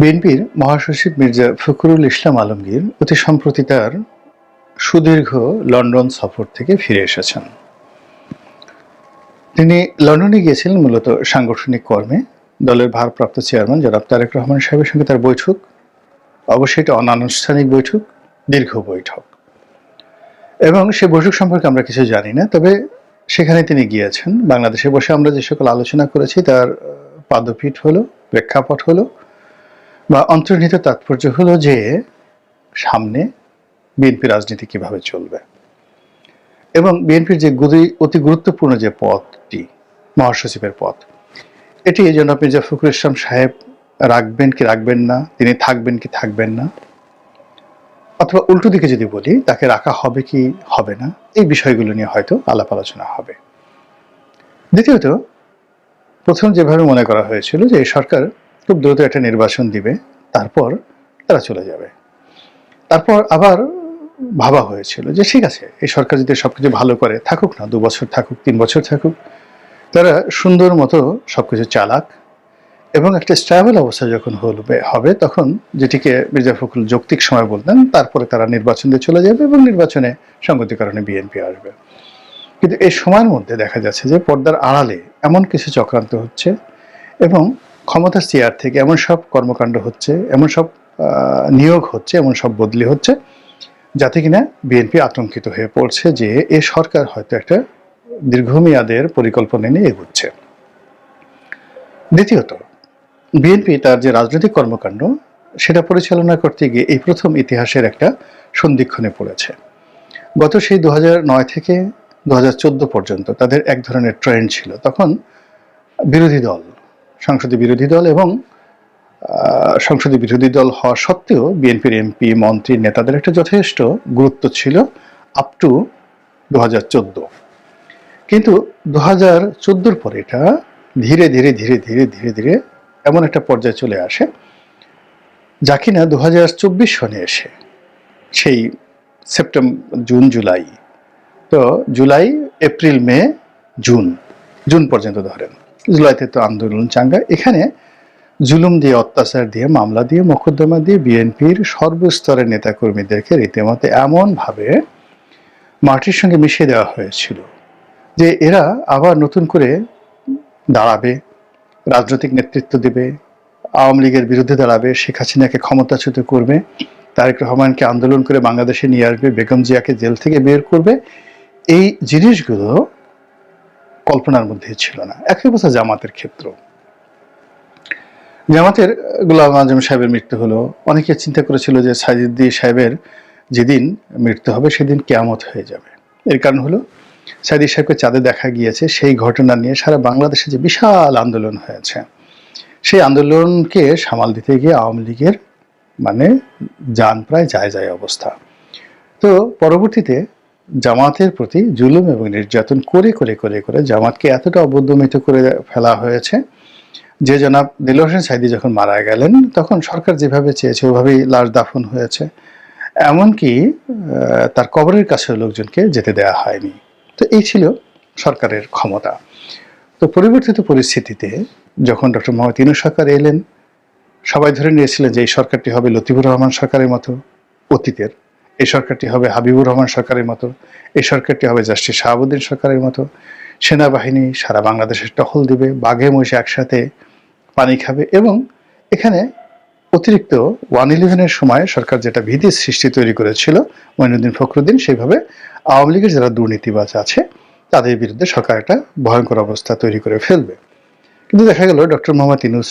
বিএনপির মহাসচিব মির্জা ফখরুল ইসলাম আলমগীর অতি সম্প্রতি তার সুদীর্ঘ লন্ডন সফর থেকে ফিরে এসেছেন। তিনি লন্ডনে গিয়েছিলেন মূলত সাংগঠনিক কর্মে। দলের ভারপ্রাপ্ত চেয়ারম্যান জনাব তারেক রহমান সাহেবের সঙ্গে তার বৈঠক। অবশ্যই এটা অনানুষ্ঠানিক বৈঠক, দীর্ঘ বৈঠক। এবং সে বৈঠক সম্পর্কে আমরা কিছু জানি না, তবে সেখানে তিনি গিয়েছেন। বাংলাদেশে বসে আমরা যে সকল আলোচনা করেছি, তার পাদপীঠ হলো, প্রেক্ষাপট হলো বা অন্তর্নিহিত তাৎপর্য হলো যে সামনে বিএনপি রাজনীতি কীভাবে চলবে? এবং বিএনপির যে অতি গুরুত্বপূর্ণ যে পদটি মহাসচিবের পদ এটি এই জনাব মির্জা ফখরুল ইসলাম সাহেব রাখবেন কি রাখবেন না, তিনি থাকবেন কি থাকবেন না, অথবা উল্টো দিকে যদি বলি, তাকে রাখা হবে কি হবে না, এই বিষয়গুলো নিয়ে হয়তো আলাপ আলোচনা হবে। দ্বিতীয়ত, প্রথম যেভাবে মনে করা হয়েছিল যে এই সরকার খুব দ্রুত একটা নির্বাচন দিবে, তারপর তারা চলে যাবে। তারপর আবার ভাবা হয়েছিল যে ঠিক আছে, এই সরকার যদি সবকিছু ভালো করে থাকুক না, দু বছর থাকুক, তিন বছর থাকুক, তারা সুন্দর মতো সবকিছু চালাক এবং একটা স্ট্যাবল অবস্থা যখন হবে হবে, তখন যেটিকে মির্জা ফখরুল যৌক্তিক সময় বলতেন, তারপরে তারা নির্বাচন দিয়ে চলে যাবে এবং নির্বাচনে সঙ্গতি কারণে বিএনপি আসবে। কিন্তু এই সময়ের মধ্যে দেখা যাচ্ছে যে পর্দার আড়ালে এমন কিছু চক্রান্ত হচ্ছে এবং ক্ষমতার চেয়ার থেকে এমন সব কর্মকাণ্ড হচ্ছে, এমন সব নিয়োগ হচ্ছে, এমন সব বদলি হচ্ছে, যাতে কিনা বিএনপি আতঙ্কিত হয়ে পড়ছে যে এ সরকার হয়তো একটা দীর্ঘমেয়াদের পরিকল্পনা নিয়ে এগুচ্ছে। দ্বিতীয়ত, বিএনপি তার যে রাজনৈতিক কর্মকাণ্ড, সেটা পরিচালনা করতে গিয়ে এই প্রথম ইতিহাসের একটা সন্ধিক্ষণে পড়েছে। গত সেই দু নয় থেকে দু হাজার চোদ্দ পর্যন্ত তাদের এক ধরনের ট্রেন্ড ছিল। তখন বিরোধী দল সংসদীয় বিরোধী দল এবং আহ, সংসদীয় বিরোধী দল হওয়া সত্ত্বেও বিএনপির এমপি মন্ত্রী নেতাদের একটা যথেষ্ট গুরুত্ব ছিল আপ টু দু কিন্তু দু হাজার চোদ্দোর পরে এটা ধীরে ধীরে ধীরে ধীরে ধীরে ধীরে এমন একটা পর্যায়ে চলে আসে যা কিনা দু হাজার চব্বিশ সনে এসে। সেই সেপ্টেম্বর জুন জুলাই। তো July April May June June পর্যন্ত ধরেন। জুলাইতে তো আন্দোলন চাঙ্গা। এখানে জুলুম দিয়ে, অত্যাচার দিয়ে, মামলা দিয়ে, মোকদ্দমা দিয়ে বিএনপির সর্বস্তরের নেতাকর্মীদেরকে রীতিমতো এমনভাবে মাটির সঙ্গে মিশিয়ে দেওয়া হয়েছিল যে এরা আবার নতুন করে দাঁড়াবে, রাজনৈতিক নেতৃত্ব দেবে, আওয়ামী লীগের বিরুদ্ধে দাঁড়াবে, শেখ হাসিনাকে ক্ষমতাচ্যুত করবে, তারেক রহমানকে আন্দোলন করে বাংলাদেশে নিয়ে আসবে, বেগম জিয়াকে জেল থেকে বের করবে। এই জিনিসগুলো কল্পনার মধ্যে ছিল না। একই কথা জামাতের ক্ষেত্র। জামাতের গোলাম আজম সাহেবের মৃত্যু হলো। অনেকে চিন্তা করেছিল যে সাজিদ্দি সাহেবের যেদিন মৃত্যু হবে, সেদিন কেয়ামত হয়ে যাবে। এর কারণ হলো সাইদি সাহেবকে চাঁদে দেখা গিয়েছে। সেই ঘটনা নিয়ে সারা বাংলাদেশে যে বিশাল আন্দোলন হয়েছে, সেই আন্দোলনকে সামাল দিতে গিয়ে আওয়ামী লীগের মানে যান প্রায় যায় যায় অবস্থা। তো পরবর্তীতে জামাতের প্রতি জুলুম এবং নির্যাতন করে করে করে করে জামাতকে এতটা অবদমিত করে ফেলা হয়েছে যে জনাব দিল হোসেন সাইদি যখন মারা গেলেন, তখন সরকার যেভাবে চেয়েছে ওভাবেই লাশ দাফন হয়েছে। এমনকি তার কবরের কাছে লোকজনকে যেতে দেওয়া হয়নি। তো এই ছিল সরকারের ক্ষমতা। তো পরিবর্তিত পরিস্থিতিতে যখন ডক্টর মোহাম্মদ ইনু সরকার এলেন, সবাই ধরে নিয়েছিলেন যে এই সরকারটি হবে লতিফুর রহমান সরকারের মতো অতীতের এই সরকারটি হবে হাবিবুর রহমান সরকারের মতো, এই সরকারটি হবে জাস্টিস শাহাবুদ্দিন সরকারের মতো। সেনাবাহিনী সারা বাংলাদেশের টহল দিবে, বাঘে, মহিষে একসাথে পানি খাবে এবং এখানে অতিরিক্ত ওয়ান ইলেভেনের সময় সরকার যেটা ভীতি সৃষ্টি তৈরি করেছিল মঈনুদ্দিন ফখরুদ্দিন, সেইভাবে আওয়ামী লীগের যারা দুর্নীতিবাজ আছে, তাদের বিরুদ্ধে সরকার একটা ভয়ঙ্কর অবস্থা তৈরি করে ফেলবে। কিন্তু দেখা গেল, ডক্টর মোহাম্মদ ইনুস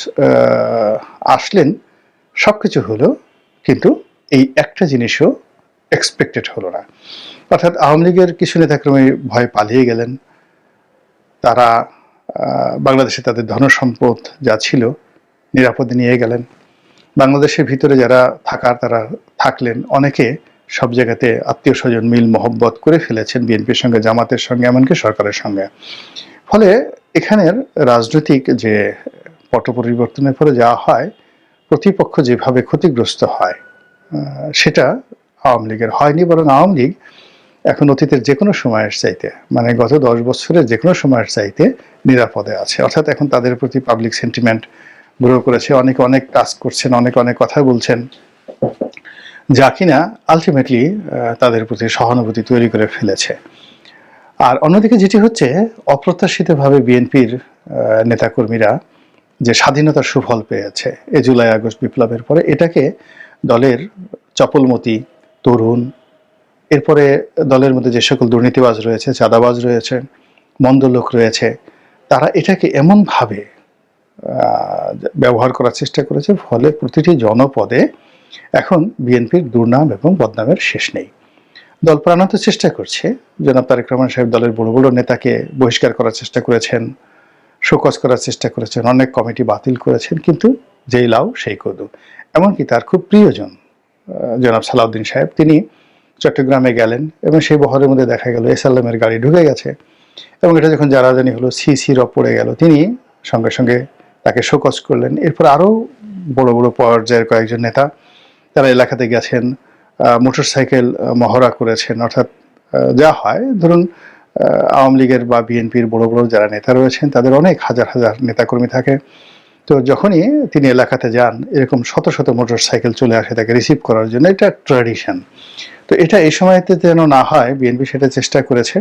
আসলেন সব কিছু হলো কিন্তু এই একটা জিনিসও এক্সপেক্টেড হলো না। অর্থাৎ আওয়ামী লীগের কিছু নেতাকর্মী ভয় পালিয়ে গেলেন। তারা বাংলাদেশে তাদের ধনসম্পদ যা ছিল নিরাপদে নিয়ে গেলেন। বাংলাদেশের ভিতরে যারা থাকার তারা থাকলেন, অনেকে সব জায়গাতে আত্মীয় স্বজন মিল মহব্বত করে ফেলেছেন বিএনপির সঙ্গে, জামাতের সঙ্গে, এমনকি সরকারের সঙ্গে। ফলে এখানের রাজনৈতিক যে পট পরিবর্তনের পরে যা হয়, প্রতিপক্ষ যেভাবে ক্ষতিগ্রস্ত হয় সেটা আওয়ামী লীগের হয়নি, বরং আওয়ামী লীগ এখন অতীতের যে কোনো সময়ের চাইতে মানে গত দশ বছরের যে কোনো সময়ের চাইতে নিরাপদে আছে। অর্থাৎ এখন তাদের প্রতি পাবলিক সেন্টিমেন্ট গ্রো করেছে, অনেকে অনেক কাজ করছেন, অনেক অনেক কথা বলছেন, যা কিনা আলটিমেটলি তাদের প্রতি সহানুভূতি তৈরি করে ফেলেছে। আর অন্যদিকে যেটি হচ্ছে, অপ্রত্যাশিতভাবে বিএনপির নেতাকর্মীরা যে স্বাধীনতার সুফল পেয়েছে, এ জুলাই আগস্ট বিপ্লবের পরে, এটাকে দলের চপলমতি তরুণ, এরপরে দলের মধ্যে যে সকল দুর্নীতিবাজ রয়েছে, চাঁদাবাজ রয়েছে, মন্দ লোক রয়েছে, তারা এটাকে এমনভাবে ব্যবহার করার চেষ্টা করেছে, ফলে প্রতিটি জনপদে এখন বিএনপির দুর্নাম এবং বদনামের শেষ নেই। দল প্রাণান্ত চেষ্টা করছে। জনাব তারেক রহমান সাহেব দলের বড় বড় নেতাকে বহিষ্কার করার চেষ্টা করেছেন, শোকজ করার চেষ্টা করেছেন, অনেক কমিটি বাতিল করেছেন, কিন্তু যেই লাউ সেই কদু। এমনকি তার খুব প্রিয়জন জনাব সালাউদ্দিন সাহেব। তিনি চট্টগ্রামে গেলেন এবং সেই বহরের মধ্যে দেখা গেল এসএলএমের গাড়ি ঢুকে গেছে এবং এটা যখন জানাজানি হলো, সি সি রব পড়ে গেল। তিনি সঙ্গে সঙ্গে তাকে শোকজ করলেন। এরপর আরও বড় বড় পর্যায়ের কয়েকজন নেতা তারা এলাকাতে গেছেন মোটর সাইকেল মহড়া করেছেন। অর্থাৎ যা হয়, ধরুন আওয়ামী লীগের বা বিএনপির বড় বড় যারা নেতা রয়েছেন, তাদের অনেক হাজার হাজার নেতাকর্মী থাকে। তো যখনই তিনি এলাকাতে যান, এরকম শত শত মোটর সাইকেল চলে আসে তাকে রিসিভ করার জন্য, এটা ট্র্যাডিশন তো এটা এই সময়তে যেন না হয় বিএনপি সেটা চেষ্টা করেছে।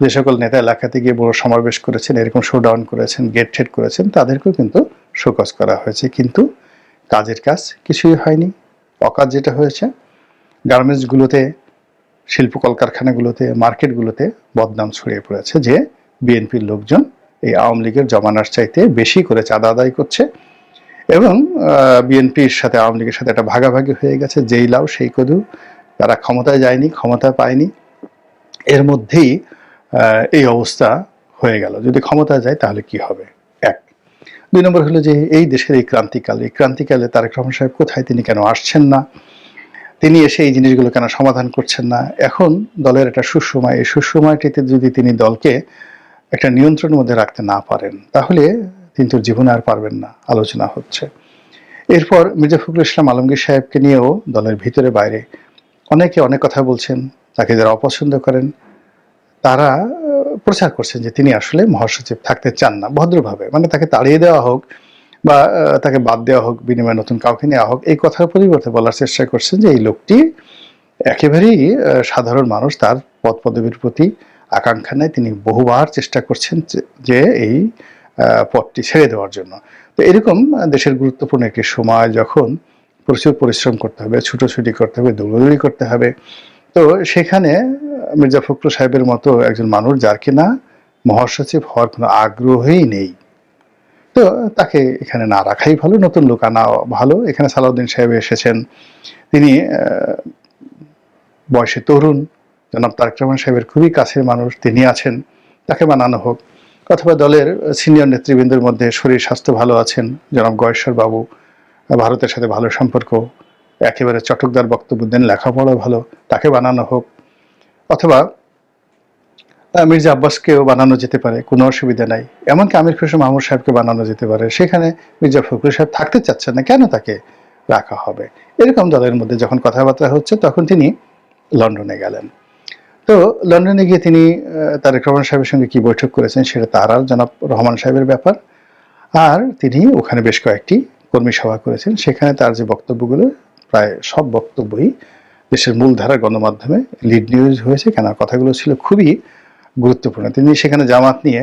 যে সকল নেতা এলাকাতে গিয়ে বড় সমাবেশ করেছেন, এরকম শোডাউন করেছেন গেট ঠেট করেছেন, তাদেরকেও কিন্তু শোকজ করা হয়েছে। কিন্তু কাজের কাজ কিছুই হয়নি। অকাজ যেটা হয়েছে গার্মেন্টসগুলোতে শিল্প কলকারখানাগুলোতে মার্কেটগুলোতে বদনাম ছড়িয়ে পড়েছে যে বিএনপির লোকজন এই আওয়ামী লীগের জমানার চাইতে বেশি করে চাঁদা আদায় করছে এবং বিএনপির সাথে, আওয়ামী লীগের সাথে একটা ভাগাভাগি হয়ে গেছে, যেই লাউ, সেই কদু। তারা ক্ষমতায় যায়নি, ক্ষমতা পায়নি। এর মধ্যেই এই অবস্থা হয়ে গেল। যদি ক্ষমতায় যায়, তাহলে কি হবে? এক। দুই নম্বর হলো যে, এই দেশের এই ক্রান্তিকাল, এই ক্রান্তিকালে তারেক রহমান সাহেব কোথায়? তিনি কেন আসছেন না? তিনি এসে এই জিনিসগুলো কেন সমাধান করছেন না? এখন দলের একটা সুসময় এই সুসময়টিতে যদি তিনি দলকে একটা নিয়ন্ত্রণের মধ্যে রাখতে না পারেন, তাহলে তিনি তো জীবনে আর পারবেন না, আলোচনা হচ্ছে। এরপর মির্জা ফখরুল ইসলাম আলমগীর সাহেবকে নিয়েও দলের ভিতরে বাইরে অনেকে অনেক কথা বলছেন, তাকে যারা অপছন্দ করেন, তারা প্রচার করছেন যে তিনি আসলে মহাসচিব, থাকতে চান না, ভদ্রভাবে মানে তাকে তাড়িয়ে দেওয়া হোক বা তাকে বাদ দেওয়া হোক, বিনিময়ে নতুন কাউকে নেওয়া হোক, এই কথার পরিবর্তে বলার চেষ্টা করছেন যে এই লোকটি একেবারেই সাধারণ মানুষ, তার পদ পদবীর প্রতি আকাঙ্ক্ষা নেয় তিনি বহুবার চেষ্টা করছেন যে- যে এই পথটি ছেড়ে দেওয়ার জন্য। তো এরকম দেশের গুরুত্বপূর্ণ একটি সময় যখন প্রচুর পরিশ্রম করতে হবে, ছুটোছুটি করতে হবে, দৌড়দৌড়ি করতে হবে, তো সেখানে মির্জা ফখরুল সাহেবের মতো একজন মানুষ যার কিনা মহাসচিব হওয়ার কোনো আগ্রহই নেই। তো তাকে এখানে না রাখাই ভালো, নতুন লোক আনা ভালো। এখানে সালাউদ্দিন সাহেব এসেছেন। তিনি বয়সে তরুণ। জনাব তারেক রহমান সাহেবের খুবই কাছের মানুষ, তিনি আছেন, তাকে বানানো হোক। অথবা দলের সিনিয়র নেতৃবৃন্দের মধ্যে শরীর স্বাস্থ্য ভালো আছেন, জনাব গয়েশ্বর বাবু, ভারতের সাথে ভালো সম্পর্ক, একেবারে চটকদার বক্তব্য দেন লেখাপড়া ভালো, তাকে বানানো হোক। অথবা মির্জা আব্বাসকেও বানানো যেতে পারে, কোনো অসুবিধা নাই। এমনকি আমির খুশু মাহমুদ সাহেবকে বানানো যেতে পারে। সেখানে মির্জা ফখরুল সাহেব থাকতে চাচ্ছেন না, কেন তাকে রাখা হবে? এরকম দলের মধ্যে যখন কথাবার্তা হচ্ছে, তখন তিনি লন্ডনে গেলেন। তো লন্ডনে গিয়ে তিনি তারেক রহমান সাহেবের সঙ্গে কি বৈঠক করেছেন সেটা তার আর জনাব রহমান সাহেবের ব্যাপার। আর তিনি ওখানে বেশ কয়েকটি কর্মী সভা করেছেন। সেখানে তার যে বক্তব্যগুলো, প্রায় সব বক্তব্যই দেশের মূলধারার গণমাধ্যমে লিড নিউজ হয়েছে। কেন? কথাগুলো ছিল খুবই গুরুত্বপূর্ণ। তিনি সেখানে জামাত নিয়ে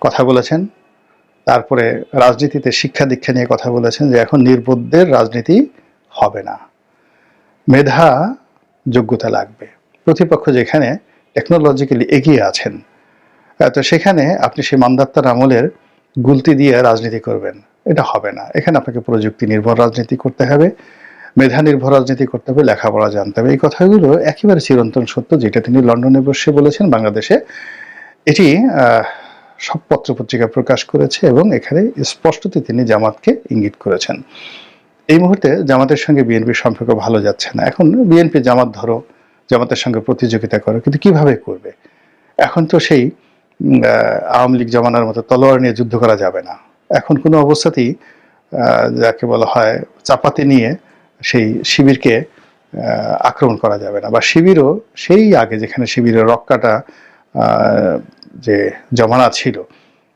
কথা বলেছেন। তারপরে রাজনীতিতে শিক্ষা দীক্ষা নিয়ে কথা বলেছেন যে এখন নির্বোধদের রাজনীতি হবে না। মেধা, যোগ্যতা লাগবে। প্রতিপক্ষ যেখানে টেকনোলজিক্যালি এগিয়ে আছেন তো সেখানে আপনি সেই মান্দাত্তার আমলের গুলতি দিয়ে রাজনীতি করবেন। এটা হবে না। এখানে আপনাকে প্রযুক্তি নির্ভর রাজনীতি করতে হবে মেধা নির্ভর রাজনীতি করতে হবে, লেখাপড়া জানতে হবে। এই কথাগুলো একেবারে চিরন্তন সত্য, যেটা তিনি লন্ডনে বসে বলেছেন বাংলাদেশে। এটি সব পত্রপত্রিকা প্রকাশ করেছে এবং এখানে স্পষ্টতই তিনি জামাতকে ইঙ্গিত করেছেন। এই মুহূর্তে জামাতের সঙ্গে বিএনপির সম্পর্ক ভালো যাচ্ছে না। এখন বিএনপি জামাত ধরো জামাতের সঙ্গে প্রতিযোগিতা করো, কিন্তু কীভাবে করবে? এখন তো সেই আওয়ামী লীগ জমানার মতো তলোয়ার নিয়ে যুদ্ধ করা যাবে না। এখন কোনো অবস্থাতেই যাকে বলা হয় চাপাতি নিয়ে সেই শিবিরকে আক্রমণ করা যাবে না। বা শিবিরও সেই আগে যেখানে শিবিরের রক্কাটা যে জমানা ছিল,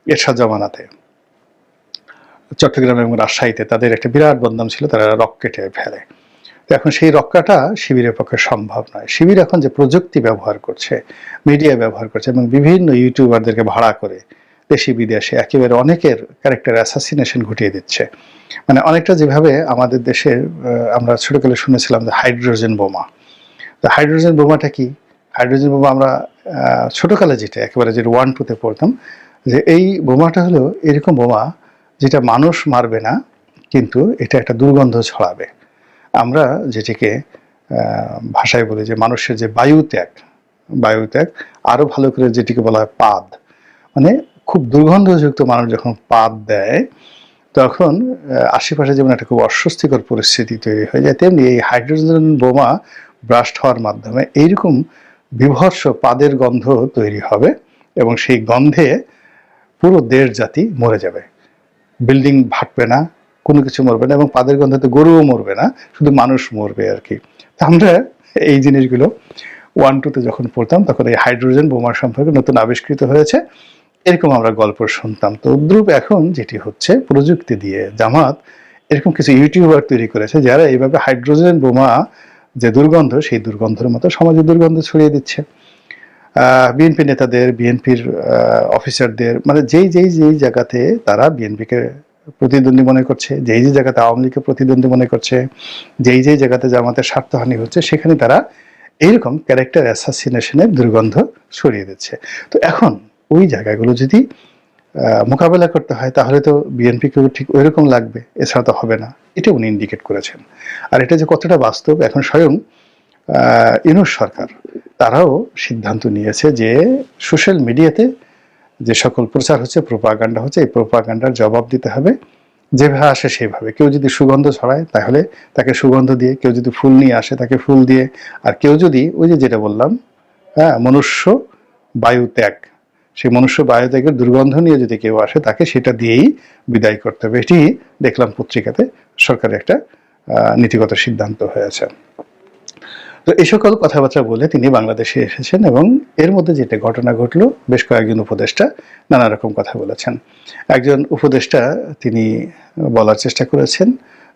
এরশাদ জমানাতে, চট্টগ্রাম এবং রাজশাহীতে তাদের একটা বিরাট বদনাম ছিল, তারা রক কেটে ফেলে। তো এখন সেই রক্ষাটা শিবিরের পক্ষে সম্ভব নয়। শিবির এখন যে প্রযুক্তি ব্যবহার করছে মিডিয়া ব্যবহার করছে এবং বিভিন্ন ইউটিউবারদেরকে ভাড়া করে দেশি বিদেশে একেবারে অনেকের ক্যারেক্টার অ্যাসাসিনেশন ঘটিয়ে দিচ্ছে। মানে অনেকটা যেভাবে আমাদের আহ, আমরা ছোটকালে শুনেছিলাম যে হাইড্রোজেন বোমা। তো হাইড্রোজেন বোমাটা কি? হাইড্রোজেন বোমা আমরা ছোটোকালে যেটা একেবারে যেটা ওয়ান টুতে পড়তাম যে এই বোমাটা হলো এরকম বোমা যেটা মানুষ মারবে না কিন্তু এটা একটা দুর্গন্ধ ছড়াবে। আমরা যেটিকে ভাষায় বলি যে মানুষের যে বায়ুত্যাগ বায়ুত্যাগ আরও ভালো করে যেটিকে বলা হয় পাদ। মানে খুব দুর্গন্ধযুক্ত মানুষ যখন পাদ দেয়, তখন আশেপাশে যেমন একটা খুব অস্বস্তিকর পরিস্থিতি তৈরি হয়ে যায়, তেমনি এই হাইড্রোজেন বোমা ব্রাস্ট হওয়ার মাধ্যমে এইরকম বিভৎস পাদের গন্ধ তৈরি হবে এবং সেই গন্ধে পুরো দেশ জাতি মরে যাবে। বিল্ডিং ভাটবে না কোনো কিছু মরবে না এবং পাদের গন্ধে গরুও মরবে না, শুধু মানুষ মরবে আর কি। আমরা এই জিনিসগুলো ওয়ান টুতে যখন পড়তাম, তখন এই হাইড্রোজেন বোমার সম্পর্কে নতুন আবিষ্কৃত হয়েছে। এরকম আমরা গল্প শুনতাম। তো দ্রুপ এখন যেটি হচ্ছে প্রযুক্তি দিয়ে জামাত এরকম কিছু ইউটিউবার তৈরি করেছে যারা এইভাবে হাইড্রোজেন বোমা যে দুর্গন্ধ, সেই দুর্গন্ধের মতো সমাজে দুর্গন্ধ ছড়িয়ে দিচ্ছে। বিএনপি নেতাদের বিএনপির অফিসারদের মানে যেই যেই যেই জায়গাতে তারা বিএনপিকে প্রতিদ্বন্দ্বী মনে করছে, যেই যে জায়গাতে আওয়ামী লীগকে প্রতিদ্বন্দ্বী মনে করছে, যেই যেই জায়গাতে জামাতের স্বার্থহানি হচ্ছে, সেখানে তারা এইরকম ক্যারেক্টার অ্যাসাসিনেশনের দুর্গন্ধ ছড়িয়ে দিচ্ছে। তো এখন ওই জায়গাগুলো যদি মোকাবেলা করতে হয়, তাহলে তো বিএনপিকেও ঠিক ওইরকম লাগবে, এছাড়া তো হবে না। এটা উনি ইন্ডিকেট করেছেন। আর এটা যে কতটা বাস্তব, এখন স্বয়ং ইউনুস সরকার, তারাও সিদ্ধান্ত নিয়েছে যে সোশ্যাল মিডিয়াতে যে সকল প্রচার হচ্ছে প্রোপাগান্ডা হচ্ছে, এই প্রোপাগান্ডার জবাব দিতে হবে। যেভাবে আসে সেভাবে কেউ যদি সুগন্ধ ছড়ায়, তাহলে তাকে সুগন্ধ দিয়ে, কেউ যদি ফুল নিয়ে আসে, তাকে ফুল দিয়ে। আর কেউ যদি, ওই যে যেটা বললাম হ্যাঁ মনুষ্য বায়ু ত্যাগ, সেই মনুষ্য বায়ু ত্যাগের দুর্গন্ধ নিয়ে যদি কেউ আসে, তাকে সেটা দিয়েই বিদায় করতে হবে। এটি দেখলাম পত্রিকাতে সরকারের একটা নীতিগত সিদ্ধান্ত হয়েছে। তো এই সকল কথাবার্তা বলে তিনি বাংলাদেশে এসেছেন এবং এর মধ্যে যেটা ঘটনা ঘটলো, বেশ কয়েকজন উপদেষ্টা নানা রকম কথা বলেছেন। একজন উপদেষ্টা তিনি বলার চেষ্টা করেছেন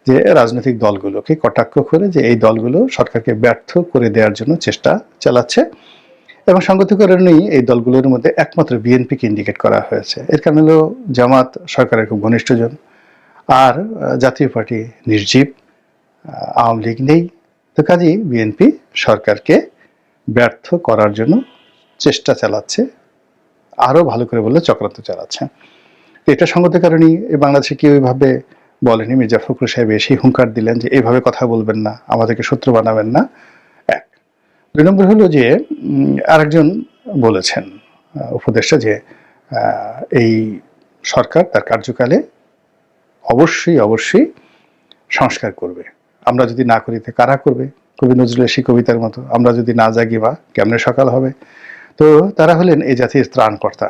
যে রাজনৈতিক দলগুলোকে কটাক্ষ করে যে এই দলগুলো সরকারকে ব্যর্থ করে দেওয়ার জন্য চেষ্টা চালাচ্ছে এবং সঙ্গতি কারণেই এই দলগুলোর মধ্যে একমাত্র বিএনপিকে ইন্ডিকেট করা হয়েছে। এর কারণ হলো জামাত সরকারের খুব ঘনিষ্ঠজন, আর জাতীয় পার্টি নির্জীব আওয়ামী লীগ নেই। তো কাজেই বিএনপি সরকারকে ব্যর্থ করার জন্য চেষ্টা চালাচ্ছে, আরও ভালো করে বললে চক্রান্ত চালাচ্ছে। এটা সঙ্গত কারণেই বাংলাদেশে কেউ এইভাবে বলেনি। মির্জা ফখরুল সাহেব এসেই হুঙ্কার দিলেন যে এইভাবে কথা বলবেন না, আমাদেরকে শত্রু বানাবেন না। এক। দুই নম্বর হলো যে আরেকজন বলেছেন উপদেষ্টা যে এই সরকার তার কার্যকালে অবশ্যই অবশ্যই সংস্কার করবে। আমরা যদি না করি, তো কারা করবে? কবি নজরুলের সেই কবিতার মতো, আমরা যদি না জাগি বা কেমনে সকাল হবে? তো তারা হলেন এ জাতির ত্রাণকর্তা।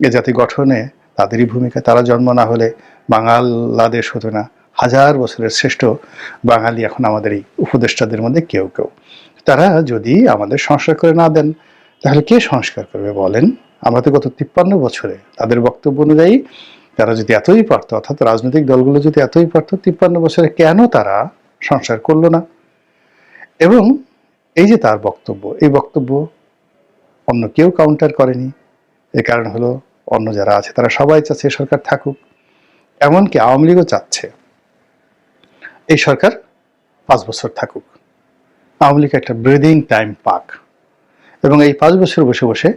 এ জাতি গঠনে তাদেরই ভূমিকা। তারা জন্ম না হলে বাংলাদেশ হতো না। হাজার বছরের শ্রেষ্ঠ বাঙালি এখন আমাদের এই উপদেষ্টাদের মধ্যে কেউ কেউ। তারা যদি আমাদের সংস্কার করে না দেন, তাহলে কে সংস্কার করবে বলেন? আমরা তো গত তিপ্পান্ন বছরে তাদের বক্তব্য অনুযায়ী তারা যদি এতই পারত, অর্থাৎ রাজনৈতিক দলগুলো যদি এতই পারত, তিপ্পান্ন বছরে কেন তারা সংস্কার করল না। এবং এই যে তার বক্তব্য, এই বক্তব্য অন্য কেউ কাউন্টার করেনি। এর কারণ হলো অন্য যারা আছে তারা সবাই চাচ্ছে সরকার থাকুক। এমনকি আওয়ামী লীগও চাচ্ছে এই সরকার পাঁচ বছর থাকুক। আওয়ামী লীগ একটা ব্রিদিং টাইম পাক। এবং এই পাঁচ বছর বসে বসে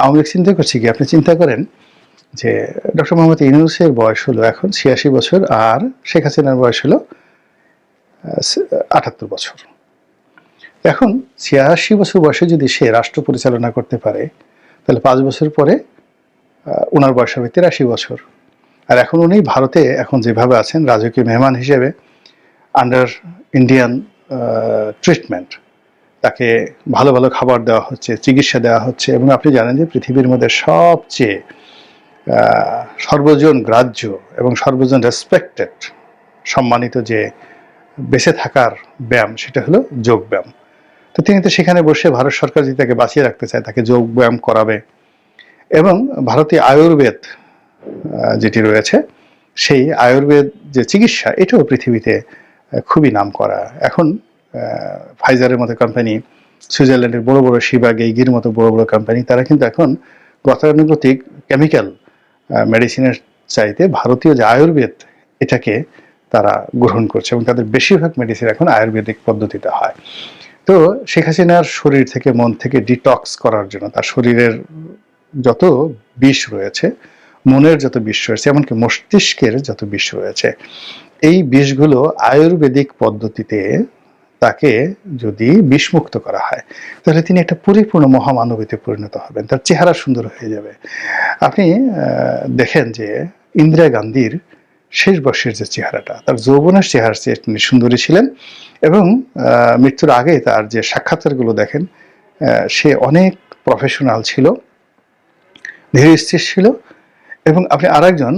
আওয়ামী লীগ চিন্তা করছে কি? আপনি চিন্তা করেন যে ডক্টর মোহাম্মদ ইউনুসের বয়স হলো এখন ছিয়াশি বছর আর শেখ হাসিনার বয়স হলো আটাত্তর বছর। এখন ছিয়াশি বছর বয়সে যদি সে রাষ্ট্র পরিচালনা করতে পারে, তাহলে পাঁচ বছর পরে ওনার বয়স হবে তিরাশি বছর। আর এখন উনি ভারতে এখন যেভাবে আছেন, রাজকীয় মেহমান হিসেবে আন্ডার ইন্ডিয়ান ট্রিটমেন্ট তাকে ভালো ভালো খাবার দেওয়া হচ্ছে, চিকিৎসা দেওয়া হচ্ছে, এবং আপনি জানেন যে পৃথিবীর মধ্যে সবচেয়ে সর্বজন গ্রাহ্য এবং সর্বজন রেসপেক্টেড সম্মানিত যে বেঁচে থাকার ব্যায়াম, সেটা হলো যোগ ব্যায়াম। তো তিনি তো সেখানে বসে ভারত সরকার যদি তাকে বাঁচিয়ে রাখতে চায়, তাকে যোগ ব্যায়াম করাবে এবং ভারতীয় আয়ুর্বেদ যেটি রয়েছে, সেই আয়ুর্বেদ যে চিকিৎসা, এটাও পৃথিবীতে খুবই নাম করা এখন ফাইজারের মতো কোম্পানি সুইজারল্যান্ডের বড় বড় শিবা গেইগির মতো বড় বড় কোম্পানি তারা কিন্তু এখন গতানুগতিক কেমিক্যাল মেডিসিনের চাইতে ভারতীয় যে আয়ুর্বেদ, এটাকে তারা গ্রহণ করছে এবং তাদের বেশিরভাগ মেডিসিন এখন আয়ুর্বেদিক পদ্ধতিতে হয়। তো শেখ হাসিনার শরীর থেকে মন থেকে ডিটক্স করার জন্য তার শরীরের যত বিষ রয়েছে, মনের যত বিষ রয়েছে, এমনকি মস্তিষ্কের যত বিষ রয়েছে, এই বিষগুলো আয়ুর্বেদিক পদ্ধতিতে তাকে যদি বিষমুক্ত করা হয়, তাহলে তিনি একটা পরিপূর্ণ মহামানবীতে পরিণত হবেন। তার চেহারা সুন্দর হয়ে যাবে। আপনি দেখেন যে ইন্দিরা গান্ধীর শেষ বর্ষের যে চেহারাটা, তার যৌবনের চেহারা তিনি সুন্দরী ছিলেন এবং মৃত্যুর আগে তার যে সাক্ষাৎকারগুলো দেখেন সে অনেক প্রফেশনাল ছিল, ধীর স্থির ছিল এবং আপনি আরেকজন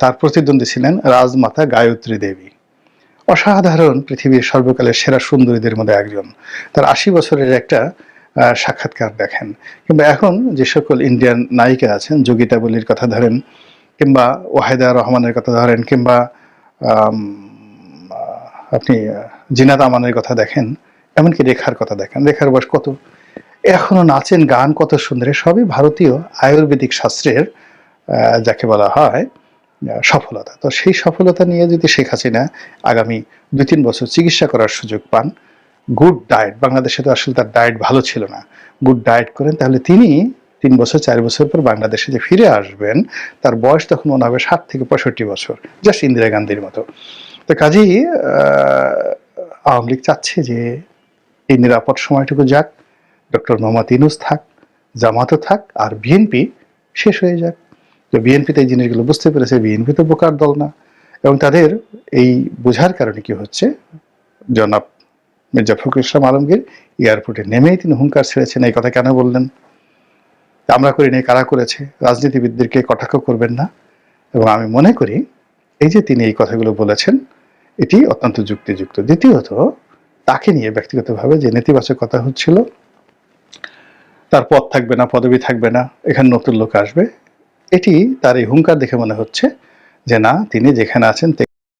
তার প্রতিদ্বন্দ্বী ছিলেন রাজমাতা গায়ত্রী দেবী। অসাধারণ পৃথিবীর সর্বকালের সেরা সুন্দরীদের মধ্যে একজন। তার আশি বছরের একটা সাক্ষাৎকার দেখেন। কিংবা এখন যে সকল ইন্ডিয়ান নায়িকা আছেন, যোগিতা বলির কথা ধরেন কিংবা ওয়াহেদা রহমানের কথা ধরেন কিংবা আপনি জিনাত আমানের কথা দেখেন, এমনকি রেখার কথা দেখেন। রেখার বয়স কত? এখনও নাচেন গান কত সুন্দর, সবই ভারতীয় আয়ুর্বেদিক শাস্ত্রের যাকে বলা হয় সফলতা। তো সেই সফলতা নিয়ে যদি শেখ হাসিনা আগামী দুই তিন বছর চিকিৎসা করার সুযোগ পান গুড ডায়েট বাংলাদেশে তো আসলে তার ডায়েট ভালো ছিল না। গুড ডায়েট করেন, তাহলে তিনি তিন বছর, চার বছর পর বাংলাদেশে যে ফিরে আসবেন, তার বয়স তখন মনে হবে ষাট থেকে পঁয়ষট্টি বছর জাস্ট ইন্দিরা গান্ধীর মতো। তো কাজেই আওয়ামী লীগ চাচ্ছে যে এই নিরাপদ সময়টুকু যাক, ডক্টর মোহাম্মদ ইনুস থাক, জামাতও থাক, আর বিএনপি শেষ হয়ে যাক। তো বিএনপিতে এই জিনিসগুলো বুঝতে পেরেছে, বিএনপি তো বোকার দল না। এবং তাদের এই বোঝার কারণে কি হচ্ছে, জনাব মির্জা ফখরুল ইসলাম আলমগীর এয়ারপোর্টে নেমেই তিনি হুঙ্কার ছেড়েছেন, এই কথা কেন বললেন? আমরা করি নাই, কারা করেছে? রাজনীতিবিদদেরকে কটাক্ষ করবেন না। এবং আমি মনে করি এই যে তিনি এই কথাগুলো বলেছেন, এটি অত্যন্ত যুক্তিযুক্ত। দ্বিতীয়ত, তাকে নিয়ে ব্যক্তিগতভাবে যে নেতিবাচক কথা হচ্ছিল, তার পদ থাকবে না, পদবি থাকবে না, এখানে নতুন লোক আসবে, এটি তার এই হুঙ্কার দেখে মনে হচ্ছে যে না, তিনি যেখানে আছেন